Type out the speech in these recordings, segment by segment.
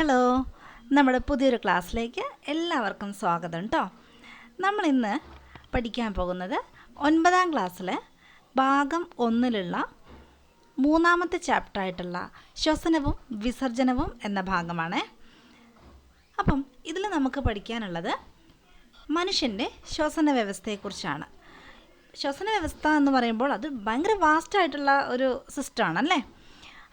Hello നമ്മുടെ പുതിയൊരു ക്ലാസ്സിലേക്ക് എല്ലാവർക്കും സ്വാഗതം കേട്ടോ നമ്മളിന്ന് പഠിക്കാൻ പോകുന്നത് ഒൻപതാം ക്ലാസ്സിലെ ഭാഗം ഒന്നിലുള്ള മൂന്നാമത്തെ ചാപ്റ്ററായിട്ടുള്ള ശ്വസനവും വിസർജനവും എന്ന ഭാഗമാണ്. അപ്പം ഇതിൽ നമുക്ക് പഠിക്കാനുള്ളത് മനുഷ്യന്റെ ശ്വസന വ്യവസ്ഥയെക്കുറിച്ചാണ്. ശ്വസന വ്യവസ്ഥ എന്ന് പറയുമ്പോൾ അത് ഭയങ്കര വാസ്റ്റായിട്ടുള്ള ഒരു സിസ്റ്റമാണ് അല്ലേ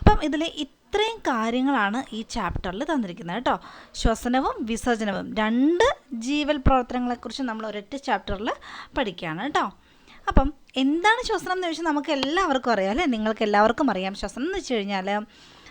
അപ്പം ഇതിൽ ഇത്രയും കാര്യങ്ങളാണ് ഈ ചാപ്റ്ററിൽ തന്നിരിക്കുന്നത് കേട്ടോ. ശ്വസനവും വിസർജനവും രണ്ട് ജീവൽ പ്രവർത്തനങ്ങളെക്കുറിച്ച് നമ്മൾ ഒരൊറ്റ ചാപ്റ്ററിൽ പഠിക്കുകയാണ് കേട്ടോ. അപ്പം എന്താണ് ശ്വസനം എന്ന് ചോദിച്ചാൽ നമുക്ക് എല്ലാവർക്കും അറിയാം അല്ലേ? നിങ്ങൾക്ക് എല്ലാവർക്കും അറിയാം ശ്വസനം എന്ന് വെച്ച് കഴിഞ്ഞാൽ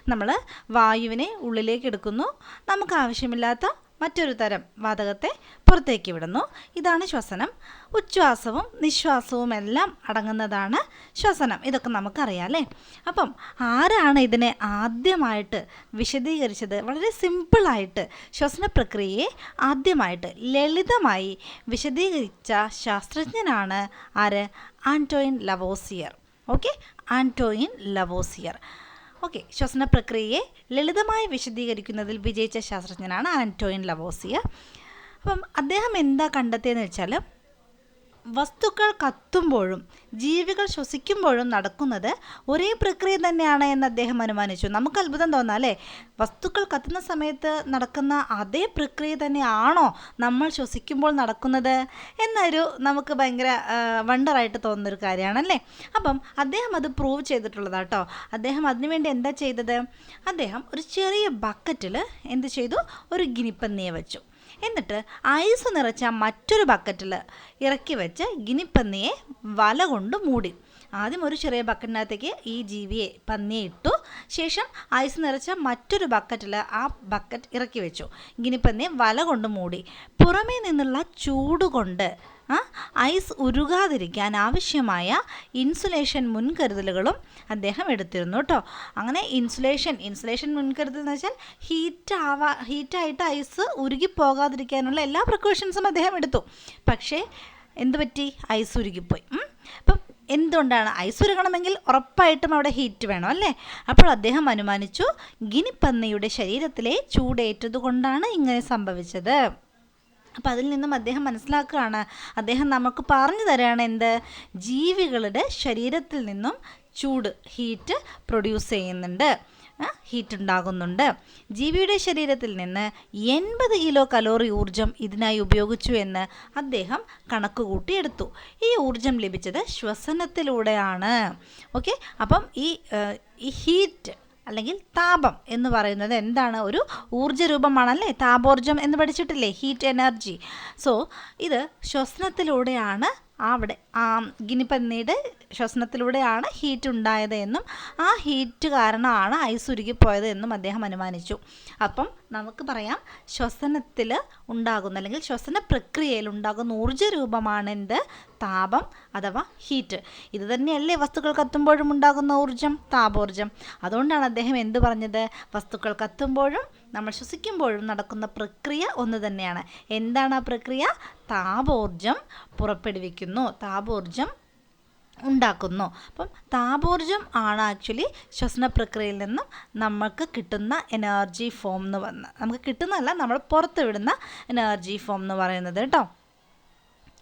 നമ്മൾ വായുവിനെ ഉള്ളിലേക്ക് എടുക്കുന്നു. നമുക്ക് ആവശ്യമില്ലാത്ത മറ്റൊരു തരം വാതകത്തെ പുറത്തേക്ക് വിടുന്നു. ഇതാണ് ശ്വസനം. ഉച്ഛ്വാസവും നിശ്വാസവും എല്ലാം അടങ്ങുന്നതാണ് ശ്വസനം. ഇതൊക്കെ നമുക്കറിയാം അല്ലേ? അപ്പം ആരാണ് ഇതിനെ ആദ്യമായിട്ട് വിശദീകരിച്ചത്? വളരെ സിമ്പിളായിട്ട് ശ്വസന പ്രക്രിയയെ ആദ്യമായിട്ട് ലളിതമായി വിശദീകരിച്ച ശാസ്ത്രജ്ഞനാണ് ആര്? Antoine Lavoisier. Okay? Antoine Lavoisier. Okay ശ്വസന പ്രക്രിയയെ ലളിതമായി വിശദീകരിക്കുന്നതിൽ വിജയിച്ച ശാസ്ത്രജ്ഞനാണ് ആന്റോയിൻ ലവോസിയ. അപ്പം അദ്ദേഹം എന്താ കണ്ടെത്തിയെന്ന് വെച്ചാൽ വസ്തുക്കൾ കത്തുമ്പോഴും ജീവികൾ ശ്വസിക്കുമ്പോഴും നടക്കുന്നത് ഒരേ പ്രക്രിയ തന്നെയാണ് എന്ന് അദ്ദേഹം അനുമാനിച്ചു. നമുക്ക് അത്ഭുതം തോന്നാം അല്ലേ? വസ്തുക്കൾ കത്തുന്ന സമയത്ത് നടക്കുന്ന അതേ പ്രക്രിയ തന്നെയാണോ നമ്മൾ ശ്വസിക്കുമ്പോൾ നടക്കുന്നത്? എന്നൊരു നമുക്ക് ഭയങ്കര വണ്ടറായിട്ട് തോന്നുന്നൊരു കാര്യമാണല്ലേ അപ്പം അദ്ദേഹം അത് പ്രൂവ് ചെയ്തിട്ടുള്ളതാട്ടോ അദ്ദേഹം അതിനുവേണ്ടി എന്താ ചെയ്തത്? അദ്ദേഹം ഒരു ചെറിയ ബക്കറ്റിൽ എന്ത് ചെയ്തു? ഒരു ഗിനിപ്പന്നിയെ വെച്ചു. എന്നിട്ട് ഐസ് നിറച്ച മറ്റൊരു ബക്കറ്റിൽ ഇറക്കി വെച്ച് ഗിനിപ്പന്നിയെ വല കൊണ്ട് മൂടി. ആദ്യം ഒരു ചെറിയ ബക്കറ്റിനകത്തേക്ക് ഈ ജീവിയെ പന്നിയെ ഇട്ടു. ശേഷം ഐസ് നിറച്ച മറ്റൊരു ബക്കറ്റിൽ ആ ബക്കറ്റ് ഇറക്കി വെച്ചു. ഗിനിപ്പന്നിയെ വല കൊണ്ട് മൂടി. പുറമേ നിന്നുള്ള ചൂട് കൊണ്ട് ആ ഐസ് ഉരുകാതിരിക്കാൻ ആവശ്യമായ ഇൻസുലേഷൻ മുൻകരുതലുകളും അദ്ദേഹം എടുത്തിരുന്നു കേട്ടോ അങ്ങനെ ഇൻസുലേഷൻ ഇൻസുലേഷൻ മുൻകരുതൽ എന്ന് വെച്ചാൽ ഹീറ്റ് ആവാ ഹീറ്റായിട്ട് ഐസ് ഉരുകി പോകാതിരിക്കാനുള്ള എല്ലാ പ്രിക്കോഷൻസും അദ്ദേഹം എടുത്തു. പക്ഷേ എന്ത് പറ്റി? ഐസ് ഉരുകിപ്പോയി. അപ്പം എന്തുകൊണ്ടാണ്? ഐസ് ഉരുകണമെങ്കിൽ ഉറപ്പായിട്ടും അവിടെ ഹീറ്റ് വേണം അല്ലേ? അപ്പോൾ അദ്ദേഹം അനുമാനിച്ചു ഗിനിപ്പന്നിയുടെ ശരീരത്തിലെ ചൂടേറ്റതുകൊണ്ടാണ് ഇങ്ങനെ സംഭവിച്ചത്. അപ്പം അതിൽ നിന്നും അദ്ദേഹം മനസ്സിലാക്കുകയാണ് അദ്ദേഹം നമുക്ക് പറഞ്ഞു തരാണ് എന്ത്? ജീവികളുടെ ശരീരത്തിൽ നിന്നും ചൂട് ഹീറ്റ് പ്രൊഡ്യൂസ് ചെയ്യുന്നുണ്ട്. ഹീറ്റ് ഉണ്ടാകുന്നുണ്ട്. ജീവിയുടെ ശരീരത്തിൽ നിന്ന് എൺപത് കിലോ കലോറി ഊർജം ഇതിനായി ഉപയോഗിച്ചു എന്ന് അദ്ദേഹം കണക്ക് കൂട്ടിയെടുത്തു ഈ ഊർജം ലഭിച്ചത് ശ്വസനത്തിലൂടെയാണ്. ഓക്കെ അപ്പം ഈ ഹീറ്റ് അല്ലെങ്കിൽ താപം എന്ന് പറയുന്നത് എന്താണ്? ഒരു ഊർജ രൂപമാണല്ലേ? താപോർജം എന്ന് പഠിച്ചിട്ടില്ലേ? ഹീറ്റ് എനർജി സോ ഇത് ശ്വസനത്തിലൂടെയാണ് അവിടെ ആ ഗിനിപ്പന്നിയുടെ ശ്വസനത്തിലൂടെയാണ് ഹീറ്റ് ഉണ്ടായത് എന്നും ആ ഹീറ്റ് കാരണമാണ് ഐസ് ഉരുകിപ്പോയത് എന്നും അദ്ദേഹം അനുമാനിച്ചു. അപ്പം നമുക്ക് പറയാം ശ്വസനത്തിൽ ഉണ്ടാകുന്ന അല്ലെങ്കിൽ ശ്വസന പ്രക്രിയയിൽ ഉണ്ടാകുന്ന ഊർജ രൂപമാണ് എന്ത് താപം അഥവാ ഹീറ്റ് ഇത് തന്നെയല്ലേ വസ്തുക്കൾ കത്തുമ്പോഴും ഉണ്ടാകുന്ന ഊർജം? താപോർജം. അതുകൊണ്ടാണ് അദ്ദേഹം എന്ത് പറഞ്ഞത്? വസ്തുക്കൾ കത്തുമ്പോഴും നമ്മൾ ശ്വസിക്കുമ്പോഴും നടക്കുന്ന പ്രക്രിയ ഒന്ന് തന്നെയാണ്. എന്താണ് ആ പ്രക്രിയ? താപോർജം പുറപ്പെടുവിക്കുന്നു. താപോർജം ഉണ്ടാക്കുന്നു. അപ്പം താപോർജം ആണ് ആക്ച്വലി ശ്വസന പ്രക്രിയയിൽ നിന്നും നമുക്ക് കിട്ടുന്ന എനർജി ഫോം എന്ന് വന്ന് നമുക്ക് കിട്ടുന്നതല്ല നമ്മൾ പുറത്തുവിടുന്ന എനർജി ഫോം എന്ന് പറയുന്നത് കേട്ടോ.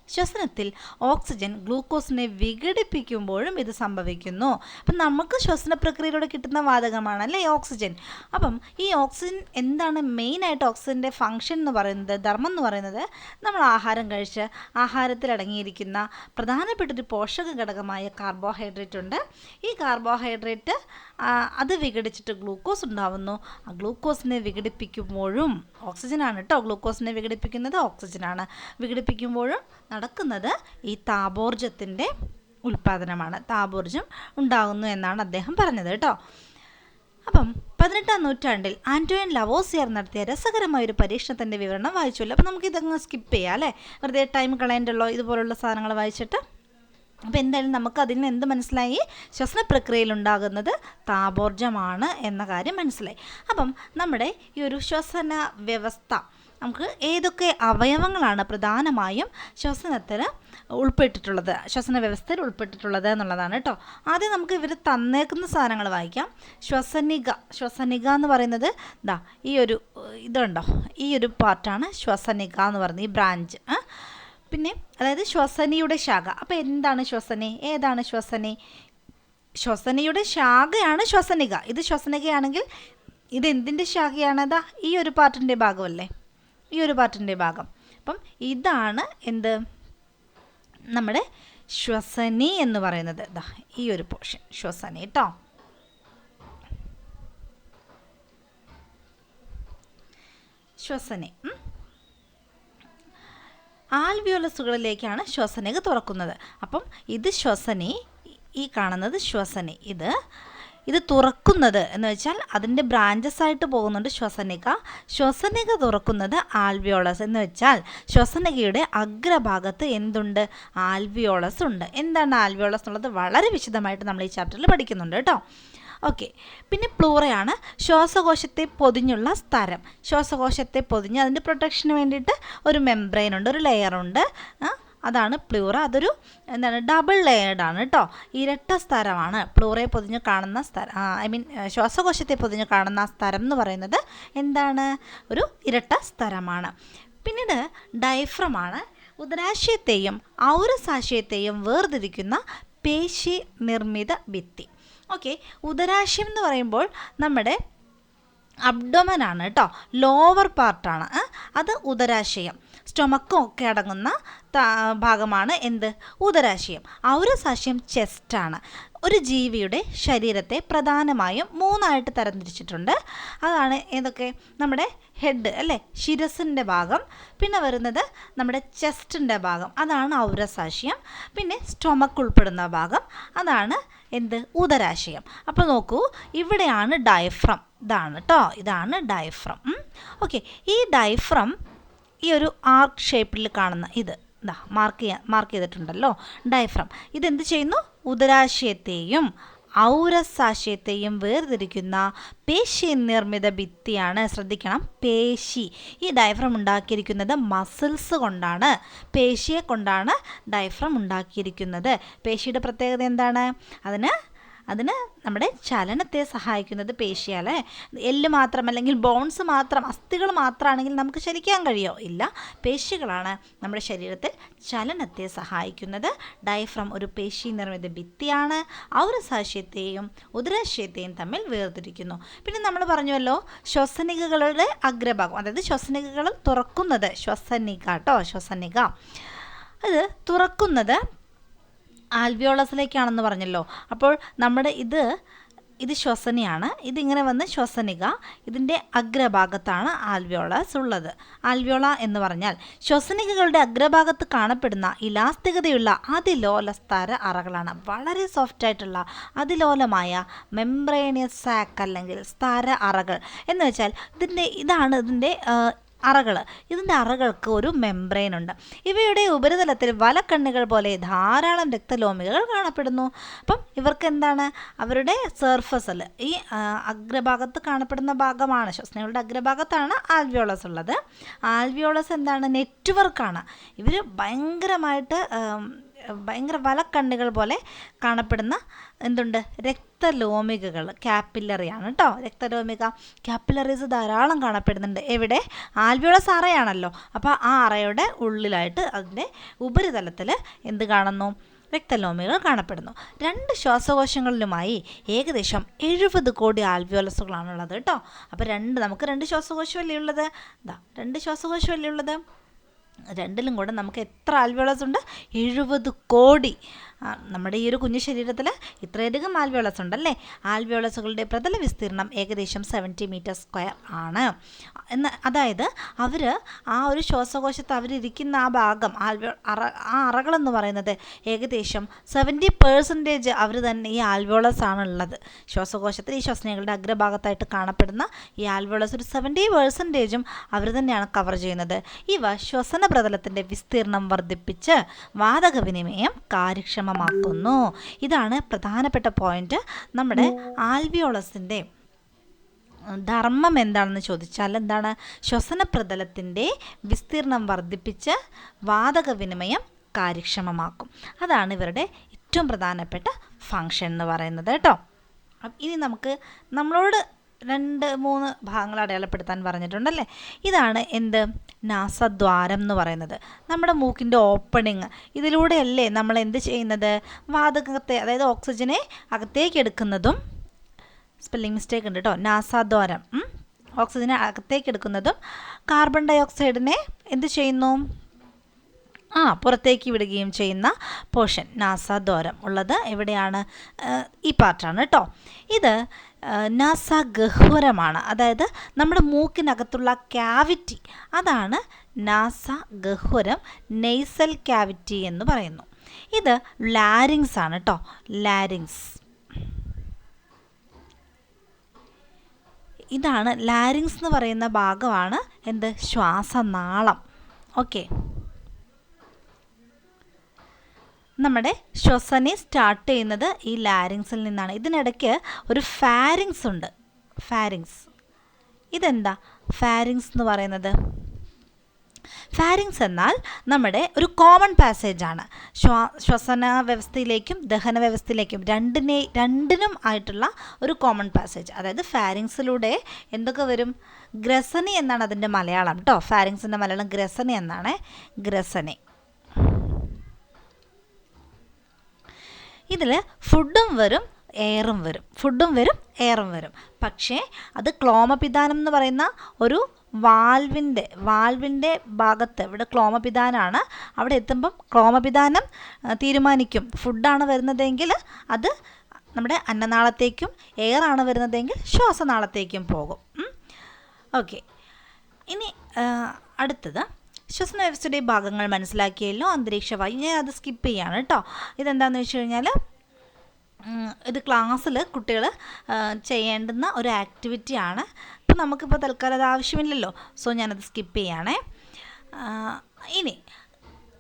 ശ്വസനത്തിൽ ഓക്സിജൻ ഗ്ലൂക്കോസിനെ വിഘടിപ്പിക്കുമ്പോഴും ഇത് സംഭവിക്കുന്നു. അപ്പം നമുക്ക് ശ്വസന പ്രക്രിയയിലൂടെ കിട്ടുന്ന വാതകമാണ് അല്ലേ? ഓക്സിജൻ. അപ്പം ഈ ഓക്സിജൻ എന്താണ് മെയിനായിട്ട് ഓക്സിജന്റെ ഫങ്ഷൻ എന്ന് പറയുന്നത് ധർമ്മം എന്ന് പറയുന്നത്? നമ്മൾ ആഹാരം കഴിച്ച് ആഹാരത്തിൽ അടങ്ങിയിരിക്കുന്ന പ്രധാനപ്പെട്ട ഒരു പോഷക ഘടകമായ കാർബോഹൈഡ്രേറ്റ് ഉണ്ട്. ഈ കാർബോഹൈഡ്രേറ്റ് അത് വിഘടിച്ചിട്ട് ഗ്ലൂക്കോസ് ഉണ്ടാവുന്നു. ആ ഗ്ലൂക്കോസിനെ വിഘടിപ്പിക്കുമ്പോഴും ഓക്സിജനാണ് കേട്ടോ ഗ്ലൂക്കോസിനെ വിഘടിപ്പിക്കുന്നത് ഓക്സിജനാണ്. വിഘടിപ്പിക്കുമ്പോഴും നടക്കുന്നത് ഈ താപോർജത്തിന്റെ ഉൽപ്പാദനമാണ്. താപോർജം ഉണ്ടാകുന്നു എന്നാണ് അദ്ദേഹം പറഞ്ഞത് കേട്ടോ അപ്പം പതിനെട്ടാം നൂറ്റാണ്ടിൽ ആന്റോയിൻ ലവോസിയർ നടത്തിയ രസകരമായ ഒരു പരീക്ഷണത്തിന്റെ വിവരണം വായിച്ചല്ലോ അപ്പോൾ നമുക്ക് ഇതങ്ങ് സ്കിപ്പ് ചെയ്യാം അല്ലേ? വെറുതെ ടൈം കളയണ്ടല്ലോ ഇതുപോലുള്ള സാധനങ്ങൾ വായിച്ചിട്ട്. അപ്പോൾ എന്തായാലും നമുക്ക് അതിൽ നിന്ന് എന്ത് മനസ്സിലായി? ശ്വസന പ്രക്രിയയിൽ ഉണ്ടാകുന്നത് താപോർജമാണ് എന്ന കാര്യം മനസ്സിലായി. അപ്പം നമ്മുടെ ഈ ഒരു ശ്വസന വ്യവസ്ഥ നമുക്ക് ഏതൊക്കെ അവയവങ്ങളാണ് പ്രധാനമായും ശ്വസനത്തിൽ ഉൾപ്പെട്ടിട്ടുള്ളത് ശ്വസന വ്യവസ്ഥയിൽ ഉൾപ്പെട്ടിട്ടുള്ളത് എന്നുള്ളതാണ് കേട്ടോ ആദ്യം നമുക്ക് ഇവർ തന്നേക്കുന്ന സാധനങ്ങൾ വായിക്കാം. ശ്വസനിക ശ്വസനിക എന്ന് പറയുന്നത് ദാ ഈ ഒരു ഇതുണ്ടോ? ഈ ഒരു പാർട്ടാണ് ശ്വസനിക എന്ന് പറയുന്നത് ഈ ബ്രാഞ്ച് പിന്നെ അതായത് ശ്വസനയുടെ ശാഖ. അപ്പോൾ എന്താണ് ശ്വസന? ഏതാണ് ശ്വസന? ശ്വസനയുടെ ശാഖയാണ് ശ്വസനിക. ഇത് ശ്വസനികയാണെങ്കിൽ ഇത് എന്തിന്റെ ശാഖയാണ്? അതാ ഈ ഒരു പാർട്ടിന്റെ ഭാഗമല്ലേ? ഈ ഒരു പാർട്ടിന്റെ ഭാഗം. അപ്പം ഇതാണ് എന്ത്? നമ്മുടെ ശ്വസനി എന്ന് പറയുന്നത്. ഇതാ ഈ ഒരു പോർഷൻ ശ്വസനി കേട്ടോ ശ്വസനി. ആൽവിയോലസുകളിലേക്കാണ് ശ്വസനിക തുറക്കുന്നത്. അപ്പം ഇത് ശ്വസനി ഈ കാണുന്നത് ശ്വസനി. ഇത് ഇത് തുറക്കുന്നത് എന്ന് വെച്ചാൽ അതിന്റെ ബ്രാഞ്ചസ് ആയിട്ട് പോകുന്നുണ്ട് ശ്വസനിക. ശ്വസനിക തുറക്കുന്നത് ആൽവിയോളസ് എന്ന് വെച്ചാൽ ശ്വസനികയുടെ അഗ്രഭാഗത്ത് എന്തുണ്ട്? ആൽവിയോളസ് ഉണ്ട്. എന്താണ് ആൽവിയോളസ് എന്നുള്ളത് വളരെ വിശദമായിട്ട് നമ്മൾ ഈ ചാപ്റ്ററിൽ പഠിക്കുന്നുണ്ട് കേട്ടോ. ഓക്കെ പിന്നെ പ്ലൂറയാണ് ശ്വാസകോശത്തെ പൊതിഞ്ഞുള്ള സ്ഥലം. ശ്വാസകോശത്തെ പൊതിഞ്ഞ് അതിന്റെ പ്രൊട്ടക്ഷന് വേണ്ടിയിട്ട് ഒരു മെംബ്രെയിൻ ഉണ്ട് ഒരു ലെയറുണ്ട് അതാണ് പ്ലൂറ. അതൊരു എന്താണ് ഡബിൾ ലെയർഡാണ് കേട്ടോ ഇരട്ട സ്ഥലമാണ് പ്ലൂറയെ പൊതിഞ്ഞ് കാണുന്ന സ്ഥലം ഐ മീൻ ശ്വാസകോശത്തെ പൊതിഞ്ഞ് കാണുന്ന സ്ഥലം എന്ന് പറയുന്നത് എന്താണ്? ഒരു ഇരട്ട സ്ഥലമാണ്. പിന്നീട് ഡയഫ്രമാണ് ഉദരാശയത്തെയും ഔരസാശയത്തെയും വേർതിരിക്കുന്ന പേശി നിർമ്മിത ഭിത്തി. ഓക്കെ ഉദരാശയം എന്ന് പറയുമ്പോൾ നമ്മുടെ അബ്ഡോമൻ ആണ് കേട്ടോ ലോവർ പാർട്ടാണ് അത് ഉദരാശയം. സ്റ്റൊമക്കും ഒക്കെ അടങ്ങുന്ന ഭാഗമാണ് എന്ത്? ഉദരാശയം. ഔരസാശയം ചെസ്റ്റാണ് ഒരു ജീവിയുടെ ശരീരത്തെ പ്രധാനമായും മൂന്നായിട്ട് തരംതിരിച്ചിട്ടുണ്ട്. അതാണ് ഏതൊക്കെ? നമ്മുടെ ഹെഡ് അല്ലേ? ശിരസിന്റെ ഭാഗം. പിന്നെ വരുന്നത് നമ്മുടെ ചെസ്റ്റിന്റെ ഭാഗം. അതാണ് ഔരസാശയം. പിന്നെ സ്റ്റൊമക്ക് ഉൾപ്പെടുന്ന ഭാഗം. അതാണ് എന്ത്? ഉദരാശയം. അപ്പോൾ നോക്കൂ ഇവിടെയാണ് ഡയഫ്രം ഇതാണ് കേട്ടോ ഇതാണ് ഡയഫ്രം ഓക്കെ ഈ ഡയഫ്രം ഈ ഒരു ആർക്ക് ഷേപ്പിൽ കാണുന്ന ഇത്. ഇതാ മാർക്ക് ചെയ്യാൻ മാർക്ക് ചെയ്തിട്ടുണ്ടല്ലോ. ഡയഫ്രം ഇതെന്ത് ചെയ്യുന്നു? ഉദരാശയത്തെയും ഔരസാശയത്തെയും വേർതിരിക്കുന്ന പേശി നിർമ്മിത ഭിത്തിയാണ് ശ്രദ്ധിക്കണം പേശി. ഈ ഡയഫ്രം ഉണ്ടാക്കിയിരിക്കുന്നത് മസിൽസ് കൊണ്ടാണ് പേശിയെ കൊണ്ടാണ് ഡയഫ്രം ഉണ്ടാക്കിയിരിക്കുന്നത്. പേശിയുടെ പ്രത്യേകത എന്താണ്? അതിന് അതിന് നമ്മുടെ ചലനത്തെ സഹായിക്കുന്നത് പേശിയാലേ എല്ല് മാത്രം അല്ലെങ്കിൽ ബോൺസ് മാത്രം അസ്ഥികൾ മാത്രമാണെങ്കിൽ നമുക്ക് ചലിക്കാൻ കഴിയോ? ഇല്ല. പേശികളാണ് നമ്മുടെ ശരീരത്തിൽ ചലനത്തെ സഹായിക്കുന്നത്. ഡയഫ്രം ഒരു പേശി നിർമ്മിത ഭിത്തിയാണ്. ഔരസാശയത്തെയും ഉദരാശയത്തെയും തമ്മിൽ വേർതിരിക്കുന്നു. പിന്നെ നമ്മൾ പറഞ്ഞുവല്ലോ ശ്വസനികകളുടെ അഗ്രഭാഗം അതായത് ശ്വസനികകൾ തുറക്കുന്നത് ശ്വസനിക കേട്ടോ ശ്വസനിക. അത് തുറക്കുന്നത് ആൽവിയോളസിലേക്കാണെന്ന് പറഞ്ഞല്ലോ. അപ്പോൾ നമ്മുടെ ഇത് ഇത് ശ്വസനയാണ്. ഇതിങ്ങനെ വന്ന് ശ്വസനിക ഇതിന്റെ അഗ്രഭാഗത്താണ് ആൽവിയോളസ് ഉള്ളത്. ആൽവിയോള എന്ന് പറഞ്ഞാൽ ശ്വസനികകളുടെ അഗ്രഭാഗത്ത് കാണപ്പെടുന്ന ഇലാസ്തികതയുള്ള അതിലോലസ്തര അറകളാണ്. വളരെ സോഫ്റ്റ് ആയിട്ടുള്ള അതിലോലമായ മെംബ്രേനിയസ് സാക്ക് അല്ലെങ്കിൽ സ്തര അറകൾ. എന്ന് വെച്ചാൽ ഇതിന്റെ ഇതാണ് ഇതിന്റെ അറകൾ ഇതിന്റെ അറകൾക്ക് ഒരു മെംബ്രെയിൻ ഉണ്ട്. ഇവയുടെ ഉപരിതലത്തിൽ വലക്കണ്ണുകൾ പോലെ ധാരാളം രക്തലോമികൾ കാണപ്പെടുന്നു. അപ്പം ഇവർക്ക് എന്താണ്? അവരുടെ സർഫസിൽ ഈ അഗ്രഭാഗത്ത് കാണപ്പെടുന്ന ഭാഗമാണ്. ശ്വസനങ്ങളുടെ അഗ്രഭാഗത്താണ് ആൽവിയോളസ് ഉള്ളത്. ആൽവിയോളസ് എന്താണ്? നെറ്റ്വർക്കാണ് ഇവർ ഭയങ്കരമായിട്ട് ഭയങ്കര വലക്കണ്ണുകൾ പോലെ കാണപ്പെടുന്ന എന്തുണ്ട്? രക്തലോമികകൾ ക്യാപ്പില്ലറിയാണ് കേട്ടോ രക്തലോമിക ക്യാപ്പിലറീസ് ധാരാളം കാണപ്പെടുന്നുണ്ട്. എവിടെ? ആൽവിയോളസ് അറയാണല്ലോ അപ്പോൾ ആ അറയുടെ ഉള്ളിലായിട്ട് അതിന്റെ ഉപരിതലത്തിൽ എന്ത് കാണുന്നു? രക്തലോമികൾ കാണപ്പെടുന്നു. രണ്ട് ശ്വാസകോശങ്ങളിലുമായി ഏകദേശം എഴുപത് കോടി ആൽവിയോലസുകളാണുള്ളത് കേട്ടോ അപ്പോൾ രണ്ട് നമുക്ക് രണ്ട് ശ്വാസകോശമല്ലേ ഉള്ളത്? ഇതാ രണ്ട് ശ്വാസകോശമല്ലേ ഉള്ളത്? രണ്ടിലും കൂടെ നമുക്ക് എത്ര ആൽവിയോളസ് ഉണ്ട്? എഴുപത് കോടി. നമ്മുടെ ഈ ഒരു കുഞ്ഞു ശരീരത്തിൽ ഇത്രയധികം ആൽവ്യോളസ് ഉണ്ടല്ലേ? ആൽവ്യോളസുകളുടെ പ്രതല വിസ്തീർണം ഏകദേശം സെവന്റി മീറ്റർ സ്ക്വയർ ആണ്. എന്ന് അതായത് അവർ ആ ഒരു ശ്വാസകോശത്ത് അവരിരിക്കുന്ന ആ ഭാഗം ആൽവ്യോ അറ ആ അറകളെന്ന് പറയുന്നത് ഏകദേശം സെവന്റി പേഴ്സന്റേജ് അവർ തന്നെ ഈ ആൽവിയോളസ് ആണുള്ളത്. ശ്വാസകോശത്തിൽ ഈ ശ്വസനങ്ങളുടെ അഗ്രഭാഗത്തായിട്ട് കാണപ്പെടുന്ന ഈ ആൽവിയോളസ് ഒരു സെവന്റി പേഴ്സന്റേജും അവർ തന്നെയാണ് കവർ ചെയ്യുന്നത്. ഇവ ശ്വസന പ്രതലത്തിന്റെ വിസ്തീർണം വർദ്ധിപ്പിച്ച് വാതക വിനിമയം കാര്യക്ഷമമാക്കുന്നു ഇതാണ് പ്രധാനപ്പെട്ട പോയിന്റ്. നമ്മുടെ ആൽവിയോളസിന്റെ ധർമ്മം എന്താണെന്ന് ചോദിച്ചാൽ എന്താണ്? ശ്വസന പ്രതലത്തിന്റെ വിസ്തീർണം വർദ്ധിപ്പിച്ച് വാതക വിനിമയം കാര്യക്ഷമമാക്കും. അതാണ് ഇവരുടെ ഏറ്റവും പ്രധാനപ്പെട്ട ഫങ്ഷൻ എന്ന് പറയുന്നത് കേട്ടോ. ഇനി നമുക്ക് നമ്മളോട് രണ്ട് മൂന്ന് ഭാഗങ്ങൾ അടയാളപ്പെടുത്താൻ പറഞ്ഞിട്ടുണ്ടല്ലേ? ഇതാണ് എന്ത്? നാസദ്വാരം എന്ന് പറയുന്നത്. നമ്മുടെ മൂക്കിന്റെ ഓപ്പണിങ് ഇതിലൂടെയല്ലേ നമ്മൾ എന്ത് ചെയ്യുന്നത്? വാതകത്തെ അതായത് ഓക്സിജനെ അകത്തേക്ക് എടുക്കുന്നതും സ്പെല്ലിംഗ് മിസ്റ്റേക്ക് ഉണ്ട് കേട്ടോ നാസാദ്വാരം. ഓക്സിജനെ അകത്തേക്ക് എടുക്കുന്നതും കാർബൺ ഡൈ ഓക്സൈഡിനെ എന്ത് ചെയ്യുന്നു? ആ പുറത്തേക്ക് വിടുകയും ചെയ്യുന്ന പോർഷൻ നാസാദ്വാരം. ഉള്ളത് എവിടെയാണ്? ഈ പാർട്ടാണ് കേട്ടോ. ഇത് നാസ ഗഹ്വരമാണ്. അതായത് നമ്മുടെ മൂക്കിനകത്തുള്ള ക്യാവിറ്റി. അതാണ് നാസ ഗഹ്വരം നെയ്സൽ ക്യാവിറ്റി എന്ന് പറയുന്നു. ഇത് ലാരിങ്സ് ആണ് കേട്ടോ ലാരിങ്സ്. ഇതാണ് ലാരിങ്സ് എന്ന് പറയുന്ന ഭാഗമാണ് എന്ത്? ശ്വാസനാളം. ഓക്കെ. നമ്മുടെ ശ്വസനെ സ്റ്റാർട്ട് ചെയ്യുന്നത് ഈ ലാരിങ്സിൽ നിന്നാണ്. ഇതിനിടയ്ക്ക് ഒരു ഫാരിങ്സ് ഉണ്ട്. ഫാരിങ്സ് ഇതെന്താ? ഫാരിങ്സ് എന്ന് പറയുന്നത്? ഫാരിങ്സ് എന്നാൽ നമ്മുടെ ഒരു കോമൺ പാസേജാണ് ശ്വാ ശ്വസന വ്യവസ്ഥയിലേക്കും ദഹന വ്യവസ്ഥയിലേക്കും രണ്ടിനെ രണ്ടിനും ആയിട്ടുള്ള ഒരു കോമൺ പാസേജ് അതായത് ഫാരിങ്സിലൂടെ എന്തൊക്കെ വരും? ഗ്രസനി എന്നാണ് അതിന്റെ മലയാളം കേട്ടോ ഫാരിങ്സിന്റെ മലയാളം ഗ്രസനി എന്നാണ് ഗ്രസനി. ഇതിൽ ഫുഡും വരും എയറും വരും. ഫുഡും വരും എയറും വരും. പക്ഷേ അത് ക്ലോമപിതാനം എന്ന് പറയുന്ന ഒരു വാൽവിന്റെ വാൽവിന്റെ ഭാഗത്ത് ഇവിടെ ക്ലോമപിതാനാണ്. അവിടെ എത്തുമ്പം ക്ലോമപിതാനം തീരുമാനിക്കും. ഫുഡാണ് വരുന്നതെങ്കിൽ അത് നമ്മുടെ അന്നനാളത്തേക്കും എയറാണ് വരുന്നതെങ്കിൽ ശ്വാസനാളത്തേക്കും പോകും. ഓക്കെ ഇനി അടുത്തത്. ശ്വസന വ്യവസ്ഥയുടെ ഭാഗങ്ങൾ മനസ്സിലാക്കിയല്ലോ അന്തരീക്ഷവായു ഞാൻ അത് സ്കിപ്പ് ചെയ്യാണ് കേട്ടോ ഇതെന്താണെന്ന് വെച്ച് കഴിഞ്ഞാൽ ഇത് ക്ലാസ്സിൽ കുട്ടികൾ ചെയ്യേണ്ടുന്ന ഒരു ആക്ടിവിറ്റിയാണ് അപ്പോൾ നമുക്കിപ്പോൾ തൽക്കാലം അത് ആവശ്യമില്ലല്ലോ. സോ ഞാനത് സ്കിപ്പ് ചെയ്യാണേ. ഇനി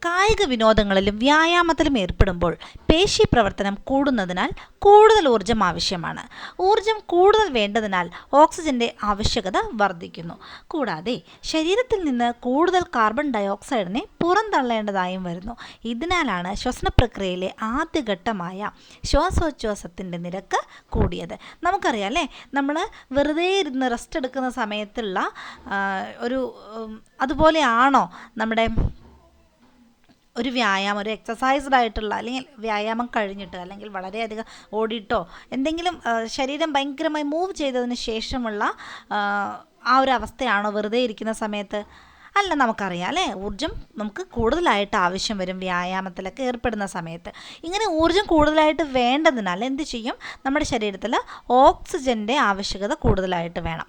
കായിക വിനോദങ്ങളിലും വ്യായാമത്തിലും ഏർപ്പെടുമ്പോൾ പേശി പ്രവർത്തനം കൂടുന്നതിനാൽ കൂടുതൽ ഊർജം ആവശ്യമാണ്. ഊർജം കൂടുതൽ വേണ്ടതിനാൽ ഓക്സിജന്റെ ആവശ്യകത വർദ്ധിക്കുന്നു. കൂടാതെ ശരീരത്തിൽ നിന്ന് കൂടുതൽ കാർബൺ ഡയോക്സൈഡിനെ പുറന്തള്ളേണ്ടതായും വരുന്നു. ഇതിനാലാണ് ശ്വസന പ്രക്രിയയിലെ ആദ്യഘട്ടമായ ശ്വാസോച്ഛ്വാസത്തിന്റെ നിരക്ക് കൂടിയത്. നമുക്കറിയാം അല്ലേ? നമ്മൾ വെറുതെ ഇരുന്ന് റെസ്റ്റ് എടുക്കുന്ന സമയത്തുള്ള ഒരു അതുപോലെയാണോ നമ്മുടെ ഒരു വ്യായാമം ഒരു എക്സസൈസ്ഡ് ആയിട്ടുള്ള അല്ലെങ്കിൽ വ്യായാമം കഴിഞ്ഞിട്ട് അല്ലെങ്കിൽ വളരെയധികം ഓടിയിട്ടോ എന്തെങ്കിലും ശരീരം ഭയങ്കരമായി മൂവ് ചെയ്തതിന് ശേഷമുള്ള ആ, ഒരു അവസ്ഥയാണോ വെറുതെ ഇരിക്കുന്ന സമയത്ത്? അല്ല നമുക്കറിയാം അല്ലേ? ഊർജം നമുക്ക് കൂടുതലായിട്ട് ആവശ്യം വരും വ്യായാമത്തിലൊക്കെ ഏർപ്പെടുന്ന സമയത്ത്. ഇങ്ങനെ ഊർജം കൂടുതലായിട്ട് വേണ്ടതിനാൽ എന്ത് ചെയ്യും? നമ്മുടെ ശരീരത്തിൽ ഓക്സിജന്റെ ആവശ്യകത കൂടുതലായിട്ട് വേണം.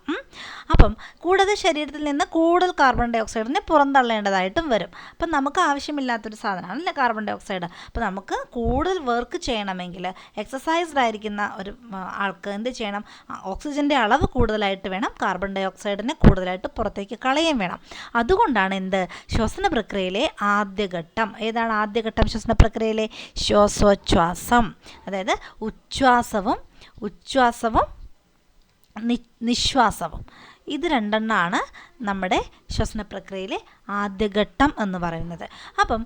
അപ്പം കൂടാതെ ശരീരത്തിൽ നിന്ന് കൂടുതൽ കാർബൺ ഡൈ ഓക്സൈഡിനെ പുറന്തള്ളേണ്ടതായിട്ടും വരും. അപ്പം നമുക്ക് ആവശ്യമില്ലാത്തൊരു സാധനമാണ് അല്ലെ കാർബൺ ഡൈ ഓക്സൈഡ് അപ്പോൾ നമുക്ക് കൂടുതൽ വർക്ക് ചെയ്യണമെങ്കിൽ എക്സസൈസ്ഡ് ആയിരിക്കുന്ന ഒരു ആൾക്ക് എന്ത് ചെയ്യണം? ഓക്സിജന്റെ അളവ് കൂടുതലായിട്ട് വേണം കാർബൺ ഡൈ ഓക്സൈഡിനെ കൂടുതലായിട്ട് പുറത്തേക്ക് കളയുകയും വേണം. അതുകൊണ്ടാണ് എന്ത്? ശ്വസന പ്രക്രിയയിലെ ആദ്യഘട്ടം. ഏതാണ് ആദ്യഘട്ടം ശ്വസന പ്രക്രിയയിലെ? ശ്വാസോച്ഛ്വാസം. അതായത് ഉച്ഛ്വാസവും ഉച്ഛ്വാസവും നിശ്വാസവും. ഇത് രണ്ടെണ്ണമാണ് നമ്മുടെ ശ്വസന പ്രക്രിയയിലെ ആദ്യഘട്ടം എന്ന് പറയുന്നത്. അപ്പം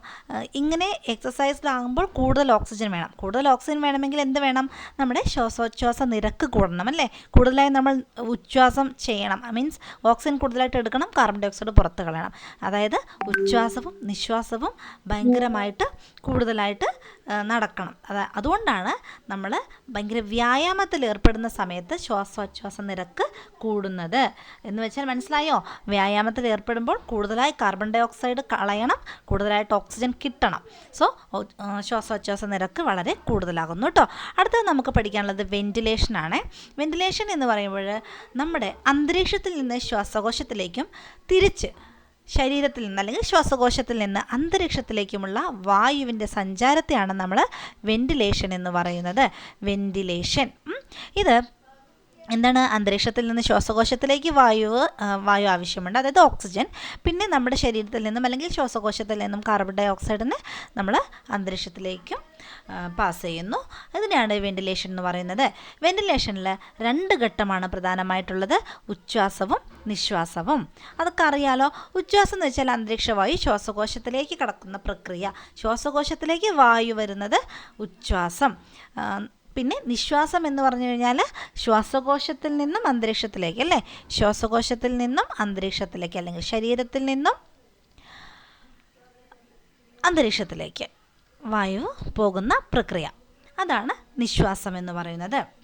ഇങ്ങനെ എക്സസൈസിലാകുമ്പോൾ കൂടുതൽ ഓക്സിജൻ വേണം. കൂടുതൽ ഓക്സിജൻ വേണമെങ്കിൽ എന്ത് വേണം? നമ്മുടെ ശ്വാസോച്ഛ്വാസ നിരക്ക് കൂടണം അല്ലേ? കൂടുതലായി നമ്മൾ ഉച്ഛ്വാസം ചെയ്യണം. ഐ മീൻസ് ഓക്സിജൻ കൂടുതലായിട്ട് എടുക്കണം കാർബൺ ഡൈ ഓക്സൈഡ് പുറത്ത് കളയണം. അതായത് ഉച്ഛ്വാസവും നിശ്വാസവും ഭയങ്കരമായിട്ട് കൂടുതലായിട്ട് നടക്കണം. അത് അതുകൊണ്ടാണ് നമ്മൾ ഭയങ്കര വ്യായാമത്തിൽ ഏർപ്പെടുന്ന സമയത്ത് ശ്വാസോച്ഛ്വാസ നിരക്ക് കൂടുന്നത്. എന്ന് വെച്ചാൽ മനസ്സിലായോ? വ്യായാമത്തിൽ ഏർപ്പെടുമ്പോൾ കൂടുതലായി കാർബൺ ഡൈ ഓക്സൈഡ് കളയണം കൂടുതലായിട്ട് ഓക്സിജൻ കിട്ടണം. സോ ശ്വാസോച്ഛ്വാസ നിരക്ക് വളരെ കൂടുതലാകുന്നു കേട്ടോ അടുത്തത് നമുക്ക് പഠിക്കാനുള്ളത് വെന്റിലേഷനാണ് വെന്റിലേഷൻ എന്ന് പറയുമ്പോൾ നമ്മുടെ അന്തരീക്ഷത്തിൽ നിന്ന് ശ്വാസകോശത്തിലേക്കും തിരിച്ച് ശരീരത്തിൽ നിന്ന് അല്ലെങ്കിൽ ശ്വാസകോശത്തിൽ നിന്ന് അന്തരീക്ഷത്തിലേക്കുമുള്ള വായുവിന്റെ സഞ്ചാരത്തെയാണ് നമ്മൾ വെന്റിലേഷൻ എന്ന് പറയുന്നത്. വെന്റിലേഷൻ ഇത് എന്താണ് അന്തരീക്ഷത്തിൽ നിന്ന് ശ്വാസകോശത്തിലേക്ക് വായു വായു ആവശ്യമുണ്ട്. അതായത് ഓക്സിജൻ. പിന്നെ നമ്മുടെ ശരീരത്തിൽ നിന്നും അല്ലെങ്കിൽ ശ്വാസകോശത്തിൽ നിന്നും കാർബൺ ഡൈ ഓക്സൈഡിന് നമ്മൾ അന്തരീക്ഷത്തിലേക്കും പാസ് ചെയ്യുന്നു. അതിനാണ് വെന്റിലേഷൻ എന്ന് പറയുന്നത്. വെന്റിലേഷനിൽ രണ്ട് ഘട്ടമാണ് പ്രധാനമായിട്ടുള്ളത്. ഉച്ഛ്വാസവും നിശ്വാസവും. അതൊക്കെ അറിയാലോ? ഉച്ഛ്വാസം എന്ന് വെച്ചാൽ അന്തരീക്ഷ വായു ശ്വാസകോശത്തിലേക്ക് കടക്കുന്ന പ്രക്രിയ. ശ്വാസകോശത്തിലേക്ക് വായു വരുന്നത് ഉച്ഛ്വാസം. പിന്നെ നിശ്വാസം എന്ന് പറഞ്ഞു കഴിഞ്ഞാൽ ശ്വാസകോശത്തിൽ നിന്നും അന്തരീക്ഷത്തിലേക്ക് അല്ലേ? ശ്വാസകോശത്തിൽ നിന്നും അന്തരീക്ഷത്തിലേക്ക് അല്ലെങ്കിൽ ശരീരത്തിൽ നിന്നും അന്തരീക്ഷത്തിലേക്ക് വായു പോകുന്ന പ്രക്രിയ. അതാണ് നിശ്വാസം എന്ന് പറയുന്നത്.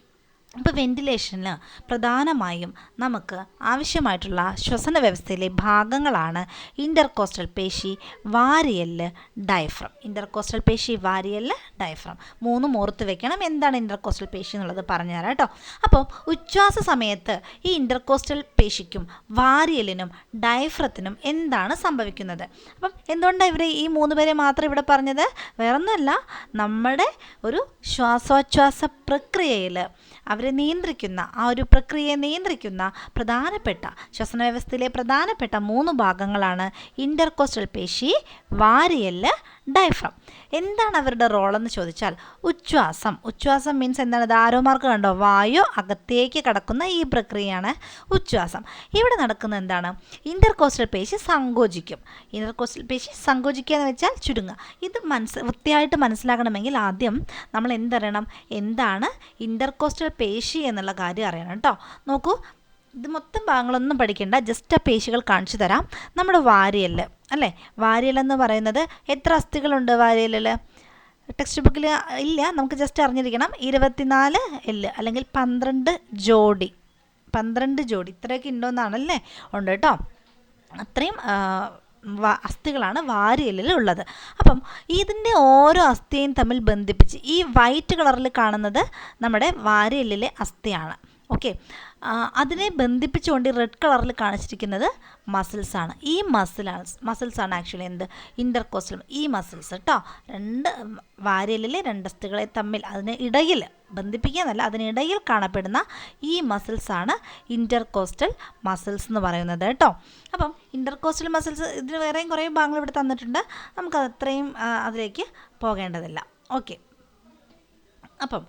ഇപ്പോൾ വെന്റിലേഷന് പ്രധാനമായും നമുക്ക് ആവശ്യമായിട്ടുള്ള ശ്വസന വ്യവസ്ഥയിലെ ഭാഗങ്ങളാണ് ഇന്റർകോസ്റ്റൽ പേശി വാരിയൽ ഡയഫ്രം ഇന്റർകോസ്റ്റൽ പേശി വാരിയൽ ഡയഫ്രം മൂന്നും ഓർത്ത് വെക്കണം എന്താണ് ഇന്റർകോസ്റ്റൽ പേശി എന്നുള്ളത് പറഞ്ഞുതരാം കേട്ടോ. അപ്പോൾ ഉച്ഛ്വാസ സമയത്ത് ഈ ഇന്റർകോസ്റ്റൽ പേശിക്കും വാരിയലിനും ഡയഫ്രത്തിനും എന്താണ് സംഭവിക്കുന്നത്? അപ്പം എന്തുകൊണ്ടാണ് ഇവരെ ഈ മൂന്ന് പേരെ മാത്രം ഇവിടെ പറഞ്ഞത്? വേറൊന്നുമല്ല നമ്മുടെ ഒരു ശ്വാസോച്ഛ്വാസ പ്രക്രിയയിൽ അവരെ നിയന്ത്രിക്കുന്ന ആ ഒരു പ്രക്രിയയെ നിയന്ത്രിക്കുന്ന പ്രധാനപ്പെട്ട ശ്വസന വ്യവസ്ഥയിലെ പ്രധാനപ്പെട്ട മൂന്ന് ഭാഗങ്ങളാണ് ഇന്റർകോസ്റ്റൽ പേശി വാരിയൽ ഡയഫ്രം എന്താണ് അവരുടെ റോളെന്ന് ചോദിച്ചാൽ ഉച്ഛ്വാസം. ഉച്ഛ്വാസം മീൻസ് എന്താണ്? ധാരോമാർക്ക് കണ്ടോ? വായു അകത്തേക്ക് കടക്കുന്ന ഈ പ്രക്രിയയാണ് ഉച്ഛ്വാസം. ഇവിടെ നടക്കുന്ന എന്താണ്? ഇന്റർകോസ്റ്റൽ പേശി സങ്കോചിക്കും. ഇന്റർകോസ്റ്റൽ പേശി സങ്കോചിക്കുക എന്ന് വെച്ചാൽ ചുരുങ്ങുക. ഇത് മനസ്സ് വൃത്തിയായിട്ട് മനസ്സിലാക്കണമെങ്കിൽ ആദ്യം നമ്മൾ എന്തറിയണം? എന്താണ് ഇന്റർകോസ്റ്റൽ പേശി എന്നുള്ള കാര്യം അറിയണം കേട്ടോ. നോക്കൂ ഇത് മൊത്തം ഭാഗങ്ങളൊന്നും പഠിക്കേണ്ട ജസ്റ്റ് ആ പേശികൾ കാണിച്ചു തരാം. നമ്മുടെ വാരിയൽ അല്ലേ? വാരിയൽ എന്ന് പറയുന്നത് എത്ര അസ്ഥികളുണ്ട് വാരിയലിൽ ടെക്സ്റ്റ് ബുക്കിൽ ഇല്ല നമുക്ക് ജസ്റ്റ് അറിഞ്ഞിരിക്കണം. ഇരുപത്തിനാല് എല്ല് അല്ലെങ്കിൽ പന്ത്രണ്ട് ജോഡി. പന്ത്രണ്ട് ജോഡി. ഇത്രയൊക്കെ ഉണ്ടോയെന്നാണല്ലേ ഉണ്ട് കേട്ടോ. അത്രയും അസ്ഥികളാണ് വാരിയലിൽ ഉള്ളത് അപ്പം ഇതിന്റെ ഓരോ അസ്ഥിയും തമ്മിൽ ബന്ധിപ്പിച്ച് ഈ വൈറ്റ് കളറിൽ കാണുന്നത് നമ്മുടെ വാരിയലിലെ അസ്ഥിയാണ്. ഓക്കെ അതിനെ ബന്ധിപ്പിച്ചുകൊണ്ട് റെഡ് കളറിൽ കാണിച്ചിരിക്കുന്നത് മസിൽസാണ് ഈ മസിലാണ് മസിൽസാണ് ആക്ച്വലി എന്ത്? ഇന്റർകോസ്റ്റൽ ഈ മസിൽസ് കേട്ടോ രണ്ട് വാരിയലിലെ രണ്ടസ്തുകളെ തമ്മിൽ അതിന് ഇടയിൽ ബന്ധിപ്പിക്കാന്നല്ല അതിനിടയിൽ കാണപ്പെടുന്ന ഈ മസിൽസാണ് ഇന്റർകോസ്റ്റൽ മസിൽസ് എന്ന് പറയുന്നത് കേട്ടോ. അപ്പം ഇന്റർകോസ്റ്റൽ മസിൽസ് ഇതിന് വേറെയും കുറേ ഭാഗങ്ങൾ ഇവിടെ തന്നിട്ടുണ്ട്. നമുക്ക് അത്രയും അതിലേക്ക് പോകേണ്ടതില്ല. ഓക്കെ അപ്പം